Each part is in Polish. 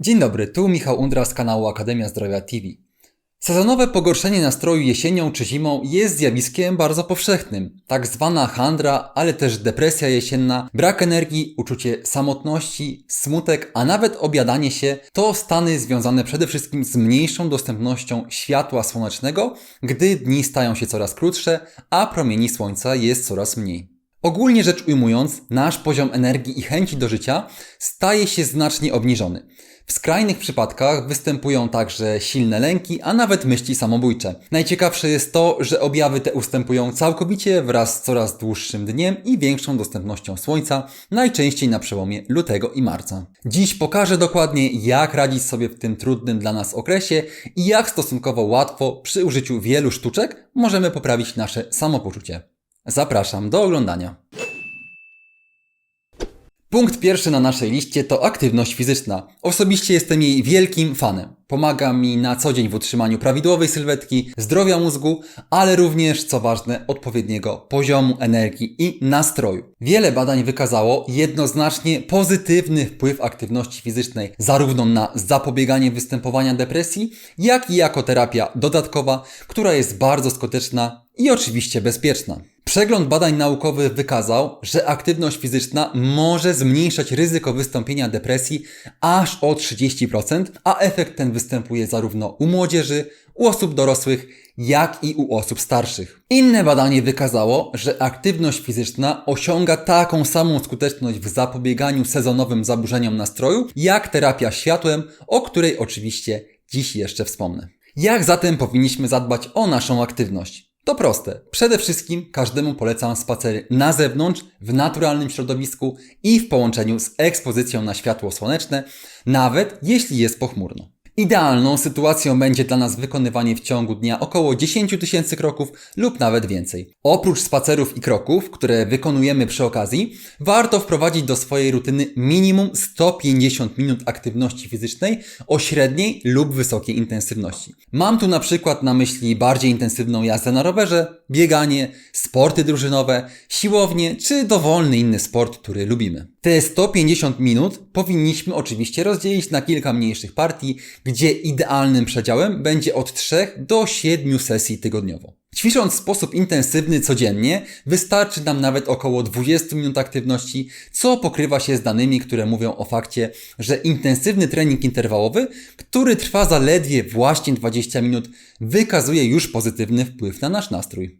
Dzień dobry, tu Michał Undra z kanału Akademia Zdrowia TV. Sezonowe pogorszenie nastroju jesienią czy zimą jest zjawiskiem bardzo powszechnym. Tak zwana handra, ale też depresja jesienna, brak energii, uczucie samotności, smutek, a nawet obiadanie się to stany związane przede wszystkim z mniejszą dostępnością światła słonecznego, gdy dni stają się coraz krótsze, a promieni słońca jest coraz mniej. Ogólnie rzecz ujmując, nasz poziom energii i chęci do życia staje się znacznie obniżony. W skrajnych przypadkach występują także silne lęki, a nawet myśli samobójcze. Najciekawsze jest to, że objawy te ustępują całkowicie wraz z coraz dłuższym dniem i większą dostępnością słońca, najczęściej na przełomie lutego i marca. Dziś pokażę dokładnie, jak radzić sobie w tym trudnym dla nas okresie i jak stosunkowo łatwo przy użyciu wielu sztuczek możemy poprawić nasze samopoczucie. Zapraszam do oglądania. Punkt pierwszy na naszej liście to aktywność fizyczna. Osobiście jestem jej wielkim fanem. Pomaga mi na co dzień w utrzymaniu prawidłowej sylwetki, zdrowia mózgu, ale również, co ważne, odpowiedniego poziomu energii i nastroju. Wiele badań wykazało jednoznacznie pozytywny wpływ aktywności fizycznej zarówno na zapobieganie występowania depresji, jak i jako terapia dodatkowa, która jest bardzo skuteczna i oczywiście bezpieczna. Przegląd badań naukowych wykazał, że aktywność fizyczna może zmniejszać ryzyko wystąpienia depresji aż o 30%, a efekt ten występuje zarówno u młodzieży, u osób dorosłych, jak i u osób starszych. Inne badanie wykazało, że aktywność fizyczna osiąga taką samą skuteczność w zapobieganiu sezonowym zaburzeniom nastroju, jak terapia światłem, o której oczywiście dziś jeszcze wspomnę. Jak zatem powinniśmy zadbać o naszą aktywność? To proste. Przede wszystkim każdemu polecam spacery na zewnątrz, w naturalnym środowisku i w połączeniu z ekspozycją na światło słoneczne, nawet jeśli jest pochmurno. Idealną sytuacją będzie dla nas wykonywanie w ciągu dnia około 10 tysięcy kroków lub nawet więcej. Oprócz spacerów i kroków, które wykonujemy przy okazji, warto wprowadzić do swojej rutyny minimum 150 minut aktywności fizycznej o średniej lub wysokiej intensywności. Mam tu na przykład na myśli bardziej intensywną jazdę na rowerze, bieganie, sporty drużynowe, siłownie czy dowolny inny sport, który lubimy. Te 150 minut powinniśmy oczywiście rozdzielić na kilka mniejszych partii, gdzie idealnym przedziałem będzie od 3 do 7 sesji tygodniowo. Ćwicząc w sposób intensywny codziennie, wystarczy nam nawet około 20 minut aktywności, co pokrywa się z danymi, które mówią o fakcie, że intensywny trening interwałowy, który trwa zaledwie właśnie 20 minut, wykazuje już pozytywny wpływ na nasz nastrój.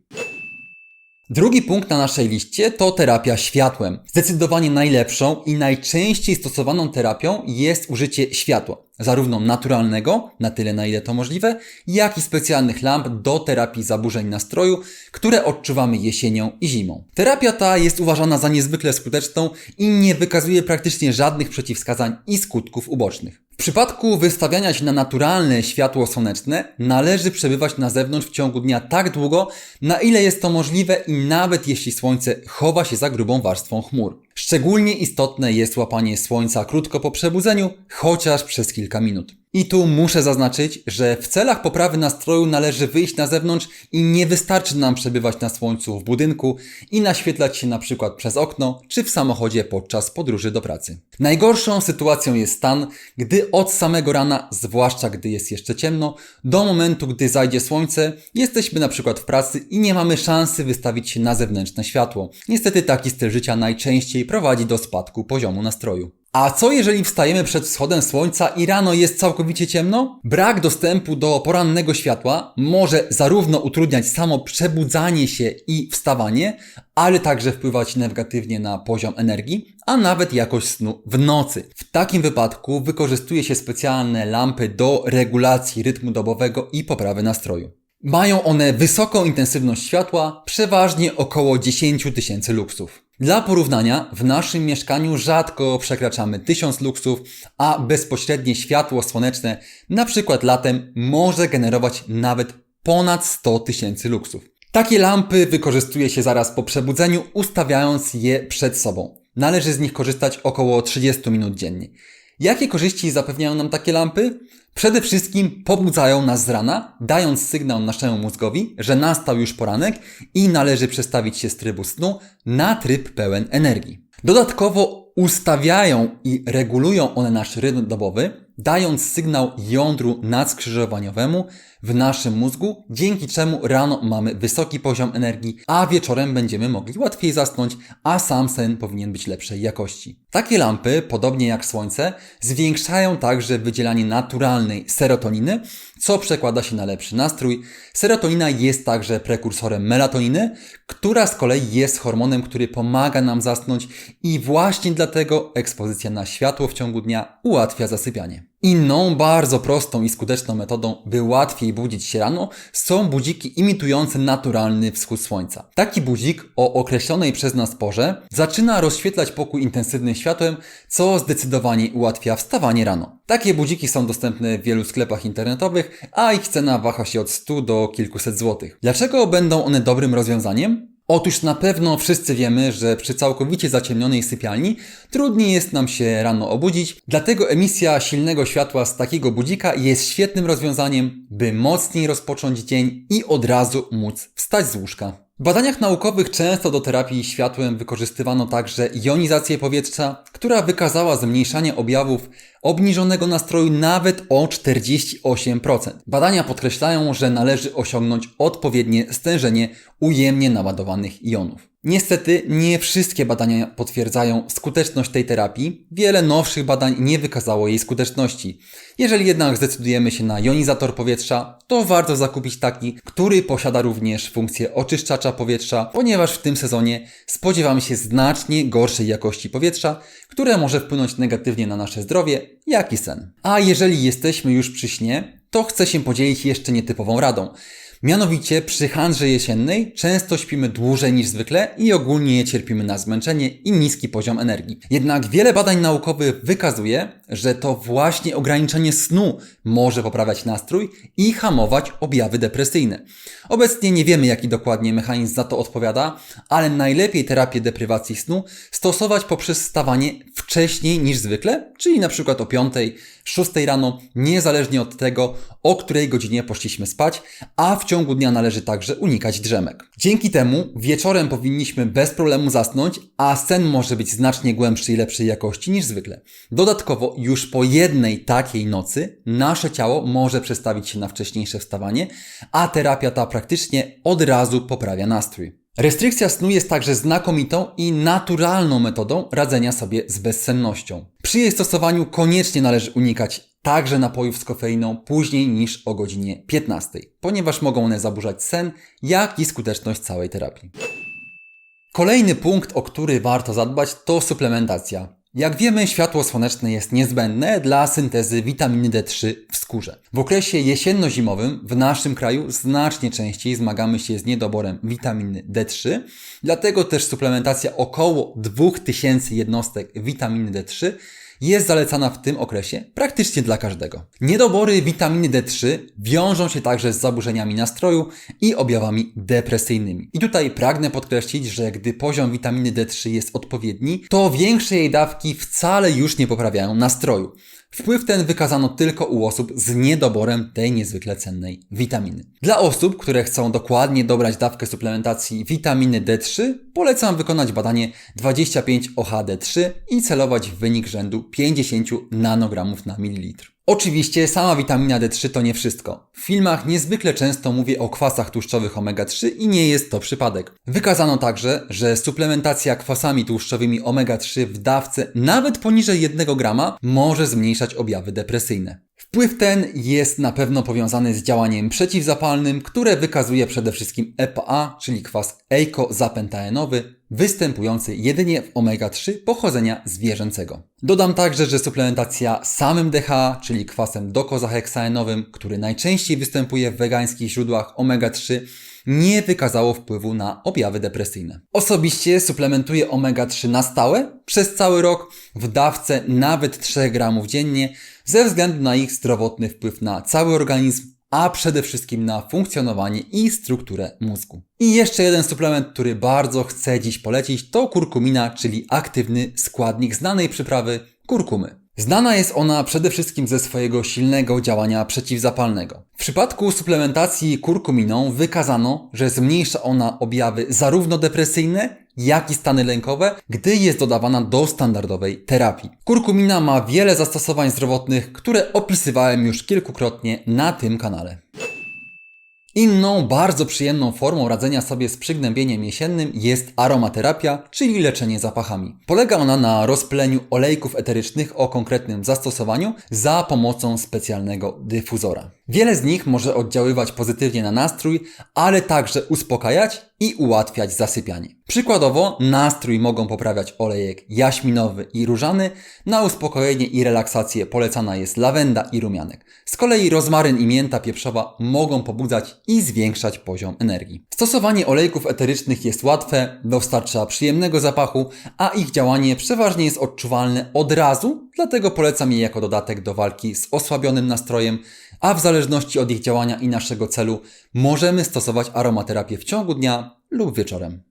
Drugi punkt na naszej liście to terapia światłem. Zdecydowanie najlepszą i najczęściej stosowaną terapią jest użycie światła, zarówno naturalnego, na tyle na ile to możliwe, jak i specjalnych lamp do terapii zaburzeń nastroju, które odczuwamy jesienią i zimą. Terapia ta jest uważana za niezwykle skuteczną i nie wykazuje praktycznie żadnych przeciwwskazań i skutków ubocznych. W przypadku wystawiania się na naturalne światło słoneczne należy przebywać na zewnątrz w ciągu dnia tak długo, na ile jest to możliwe i nawet jeśli słońce chowa się za grubą warstwą chmur. Szczególnie istotne jest łapanie słońca krótko po przebudzeniu, chociaż przez kilka minut. I tu muszę zaznaczyć, że w celach poprawy nastroju należy wyjść na zewnątrz i nie wystarczy nam przebywać na słońcu w budynku i naświetlać się na przykład przez okno czy w samochodzie podczas podróży do pracy. Najgorszą sytuacją jest stan, gdy od samego rana, zwłaszcza gdy jest jeszcze ciemno, do momentu gdy zajdzie słońce, jesteśmy na przykład w pracy i nie mamy szansy wystawić się na zewnętrzne światło. Niestety taki styl życia najczęściej prowadzi do spadku poziomu nastroju. A co jeżeli wstajemy przed wschodem słońca i rano jest całkowicie ciemno? Brak dostępu do porannego światła może zarówno utrudniać samo przebudzanie się i wstawanie, ale także wpływać negatywnie na poziom energii, a nawet jakość snu w nocy. W takim wypadku wykorzystuje się specjalne lampy do regulacji rytmu dobowego i poprawy nastroju. Mają one wysoką intensywność światła, przeważnie około 10 tysięcy luksów. Dla porównania, w naszym mieszkaniu rzadko przekraczamy 1000 luksów, a bezpośrednie światło słoneczne, na przykład latem, może generować nawet ponad 100 tysięcy luksów. Takie lampy wykorzystuje się zaraz po przebudzeniu, ustawiając je przed sobą. Należy z nich korzystać około 30 minut dziennie. Jakie korzyści zapewniają nam takie lampy? Przede wszystkim pobudzają nas z rana, dając sygnał naszemu mózgowi, że nastał już poranek i należy przestawić się z trybu snu na tryb pełen energii. Dodatkowo ustawiają i regulują one nasz rytm dobowy, dając sygnał jądru nadskrzyżowaniowemu w naszym mózgu, dzięki czemu rano mamy wysoki poziom energii, a wieczorem będziemy mogli łatwiej zasnąć, a sam sen powinien być lepszej jakości. Takie lampy, podobnie jak słońce, zwiększają także wydzielanie naturalnej serotoniny, co przekłada się na lepszy nastrój. Serotonina jest także prekursorem melatoniny, która z kolei jest hormonem, który pomaga nam zasnąć i właśnie dlatego ekspozycja na światło w ciągu dnia ułatwia zasypianie. Inną, bardzo prostą i skuteczną metodą, by łatwiej budzić się rano, są budziki imitujące naturalny wschód słońca. Taki budzik o określonej przez nas porze zaczyna rozświetlać pokój intensywnym światłem, co zdecydowanie ułatwia wstawanie rano. Takie budziki są dostępne w wielu sklepach internetowych, a ich cena waha się od 100 do kilkuset złotych. Dlaczego będą one dobrym rozwiązaniem? Otóż na pewno wszyscy wiemy, że przy całkowicie zaciemnionej sypialni trudniej jest nam się rano obudzić, dlatego emisja silnego światła z takiego budzika jest świetnym rozwiązaniem, by mocniej rozpocząć dzień i od razu móc wstać z łóżka. W badaniach naukowych często do terapii światłem wykorzystywano także jonizację powietrza, która wykazała zmniejszanie objawów obniżonego nastroju nawet o 48%. Badania podkreślają, że należy osiągnąć odpowiednie stężenie ujemnie naładowanych jonów. Niestety nie wszystkie badania potwierdzają skuteczność tej terapii. Wiele nowszych badań nie wykazało jej skuteczności. Jeżeli jednak zdecydujemy się na jonizator powietrza, to warto zakupić taki, który posiada również funkcję oczyszczacza powietrza, ponieważ w tym sezonie spodziewamy się znacznie gorszej jakości powietrza, które może wpłynąć negatywnie na nasze zdrowie, jak i sen. A jeżeli jesteśmy już przy śnie, to chcę się podzielić jeszcze nietypową radą. Mianowicie przy handrze jesiennej często śpimy dłużej niż zwykle i ogólnie cierpimy na zmęczenie i niski poziom energii. Jednak wiele badań naukowych wykazuje, że to właśnie ograniczenie snu może poprawiać nastrój i hamować objawy depresyjne. Obecnie nie wiemy jaki dokładnie mechanizm za to odpowiada, ale najlepiej terapię deprywacji snu stosować poprzez stawanie wcześniej niż zwykle, czyli na przykład o 5, 6 rano, niezależnie od tego, o której godzinie poszliśmy spać, a w ciągu dnia należy także unikać drzemek. Dzięki temu wieczorem powinniśmy bez problemu zasnąć, a sen może być znacznie głębszy i lepszej jakości niż zwykle. Dodatkowo już po jednej takiej nocy nasze ciało może przestawić się na wcześniejsze wstawanie, a terapia ta praktycznie od razu poprawia nastrój. Restrykcja snu jest także znakomitą i naturalną metodą radzenia sobie z bezsennością. Przy jej stosowaniu koniecznie należy unikać także napojów z kofeiną później niż o godzinie 15, ponieważ mogą one zaburzać sen, jak i skuteczność całej terapii. Kolejny punkt, o który warto zadbać, to suplementacja. Jak wiemy, światło słoneczne jest niezbędne dla syntezy witaminy D3 w skórze. W okresie jesienno-zimowym w naszym kraju znacznie częściej zmagamy się z niedoborem witaminy D3, dlatego też suplementacja około 2000 jednostek witaminy D3 jest zalecana w tym okresie praktycznie dla każdego. Niedobory witaminy D3 wiążą się także z zaburzeniami nastroju i objawami depresyjnymi. I tutaj pragnę podkreślić, że gdy poziom witaminy D3 jest odpowiedni, to większe jej dawki wcale już nie poprawiają nastroju. Wpływ ten wykazano tylko u osób z niedoborem tej niezwykle cennej witaminy. Dla osób, które chcą dokładnie dobrać dawkę suplementacji witaminy D3, polecam wykonać badanie 25 OHD3 i celować w wynik rzędu 50 nanogramów na mililitr. Oczywiście sama witamina D3 to nie wszystko. W filmach niezwykle często mówię o kwasach tłuszczowych omega-3 i nie jest to przypadek. Wykazano także, że suplementacja kwasami tłuszczowymi omega-3 w dawce nawet poniżej 1 grama może zmniejszać objawy depresyjne. Wpływ ten jest na pewno powiązany z działaniem przeciwzapalnym, które wykazuje przede wszystkim EPA, czyli kwas eikozapentaenowy, występujący jedynie w omega-3 pochodzenia zwierzęcego. Dodam także, że suplementacja samym DHA, czyli kwasem dokozaheksaenowym, który najczęściej występuje w wegańskich źródłach omega-3, nie wykazało wpływu na objawy depresyjne. Osobiście suplementuję omega-3 na stałe przez cały rok w dawce nawet 3 gramów dziennie ze względu na ich zdrowotny wpływ na cały organizm, a przede wszystkim na funkcjonowanie i strukturę mózgu. I jeszcze jeden suplement, który bardzo chcę dziś polecić, to kurkumina, czyli aktywny składnik znanej przyprawy kurkumy. Znana jest ona przede wszystkim ze swojego silnego działania przeciwzapalnego. W przypadku suplementacji kurkuminą wykazano, że zmniejsza ona objawy zarówno depresyjne, jak i stany lękowe, gdy jest dodawana do standardowej terapii. Kurkumina ma wiele zastosowań zdrowotnych, które opisywałem już kilkukrotnie na tym kanale. Inną, bardzo przyjemną formą radzenia sobie z przygnębieniem jesiennym jest aromaterapia, czyli leczenie zapachami. Polega ona na rozpyleniu olejków eterycznych o konkretnym zastosowaniu za pomocą specjalnego dyfuzora. Wiele z nich może oddziaływać pozytywnie na nastrój, ale także uspokajać i ułatwiać zasypianie. Przykładowo, nastrój mogą poprawiać olejek jaśminowy i różany, na uspokojenie i relaksację polecana jest lawenda i rumianek. Z kolei rozmaryn i mięta pieprzowa mogą pobudzać i zwiększać poziom energii. Stosowanie olejków eterycznych jest łatwe, dostarcza przyjemnego zapachu, a ich działanie przeważnie jest odczuwalne od razu, dlatego polecam je jako dodatek do walki z osłabionym nastrojem, a w zależności od ich działania i naszego celu możemy stosować aromaterapię w ciągu dnia lub wieczorem.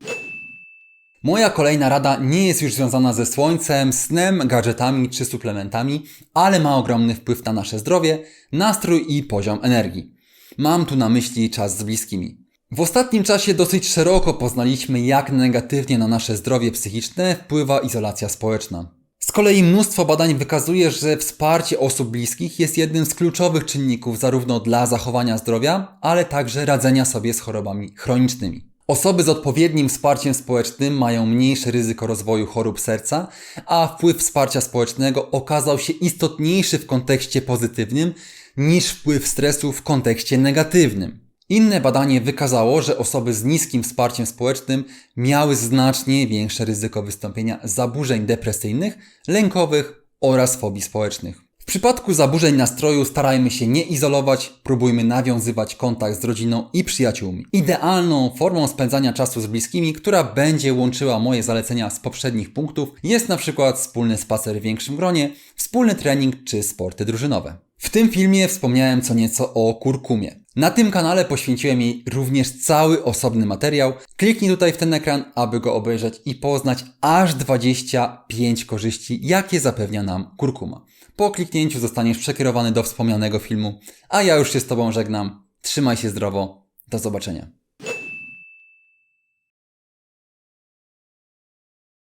Moja kolejna rada nie jest już związana ze słońcem, snem, gadżetami czy suplementami, ale ma ogromny wpływ na nasze zdrowie, nastrój i poziom energii. Mam tu na myśli czas z bliskimi. W ostatnim czasie dosyć szeroko poznaliśmy, jak negatywnie na nasze zdrowie psychiczne wpływa izolacja społeczna. Z kolei mnóstwo badań wykazuje, że wsparcie osób bliskich jest jednym z kluczowych czynników zarówno dla zachowania zdrowia, ale także radzenia sobie z chorobami chronicznymi. Osoby z odpowiednim wsparciem społecznym mają mniejsze ryzyko rozwoju chorób serca, a wpływ wsparcia społecznego okazał się istotniejszy w kontekście pozytywnym niż wpływ stresu w kontekście negatywnym. Inne badanie wykazało, że osoby z niskim wsparciem społecznym miały znacznie większe ryzyko wystąpienia zaburzeń depresyjnych, lękowych oraz fobii społecznych. W przypadku zaburzeń nastroju starajmy się nie izolować, próbujmy nawiązywać kontakt z rodziną i przyjaciółmi. Idealną formą spędzania czasu z bliskimi, która będzie łączyła moje zalecenia z poprzednich punktów, jest na przykład wspólny spacer w większym gronie, wspólny trening czy sporty drużynowe. W tym filmie wspomniałem co nieco o kurkumie. Na tym kanale poświęciłem jej również cały osobny materiał. Kliknij tutaj w ten ekran, aby go obejrzeć i poznać aż 25 korzyści, jakie zapewnia nam kurkuma. Po kliknięciu zostaniesz przekierowany do wspomnianego filmu, a ja już się z Tobą żegnam. Trzymaj się zdrowo. Do zobaczenia.